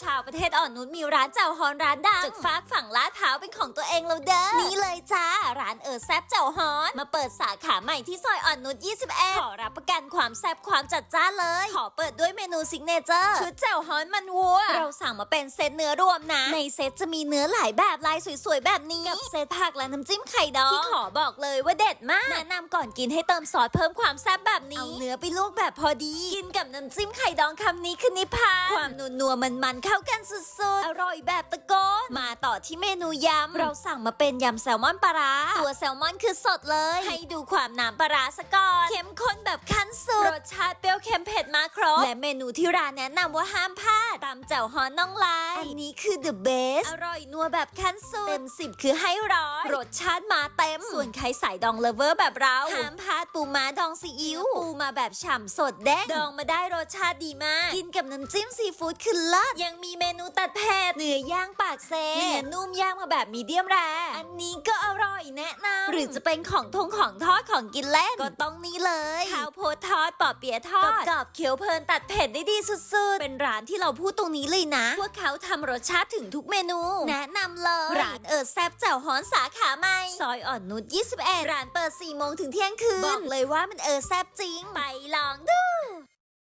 ชาวประเทศอ่อนนุชมีร้านเจ้าฮอนร้านดังจากฟากฝั่งลาดพร้าวเป็นของตัวเองแล้วเด้อนี่เลยจ้า ร้านเออแซบเจ้าฮอนมาเปิดสาขาใหม่ที่ซอยอ่อนนุช21 ขอรับประกันความแซบความจัดจ้านเลย ขอเปิดด้วยเมนูซิกเนเจอร์ชุดเจ้าฮอนมันวัว เราสั่งมาเป็นเซตเนื้อรวมนะ ในเซตจะมีเนื้อหลายแบบลายสวยๆ แบบนี้ กับเซตผักและน้ำจิ้มไข่ดองที่ขอบอกเลยว่าเด็ดมาก แนะนำก่อนกินให้เติมซอสเพิ่มความแซ่บแบบนี้ เอาเนื้อไปลวกแบบพอดี กินกับน้ำจิ้มไข่ดองคำนี้คือนิพพานความนัวนัวๆมันๆเข้ากันสุดๆ อร่อยแบบตะโกนมาต่อ ที่เมนูยำเราสั่งมาเป็นยำแซลมอนปลาร้าตัวแซลมอนคือสดเลย ให้ดูความน้ำปลาร้าสะก่อนเข้มข้นแบบขั้นสุดรส มเผ็ดมาครบ และเมนูที่ร้านแนะนำว่าห้ามพลาดตำแจ่วฮอนน้องลาย อันนี้คือ the best อร่อยนัวแบบขั้นสุด เต็มสิบคือให้ร้อยรสชาติมาเต็ม ส่วนใครสายดองเลเวอร์แบบเราห้ามพลาดปูม้าดองซีอิ๊วปูมาแบบฉ่ำสดแดงดองมาได้รสชาติดีมาก กินกับน้ำจิ้มซีฟู้ดคือเลิศยังมีเมนูตัดเผ็ดเนื้อย่างปากเซเนื้อนุ่มย่างมาแบบมีเดียมแรร์อันนี้ก็อ ร่อยแนะนำหรือจะเป็นของทงของทอดของกินเล่น ก็ต้องนี่เลยข้าวโพดทอดปอเปี๊ยะทอดกรอบๆเคี้ยวเพลินตัดเผ็ดได้ดีสุดๆ เป็นร้านที่เราพูดตรงนี้เลยนะ ว่าเขาทำรสชาติถึงทุกเมนู แนะนำเลยร้านเอิร์ธแซบแจ่วฮ้อนสาขาใหม่ซอยอ่อนนุช21 ร้านเปิด4โมงถึงเที่ยงคืนบอกเลยว่ามันเออแซบจริงไปลองดู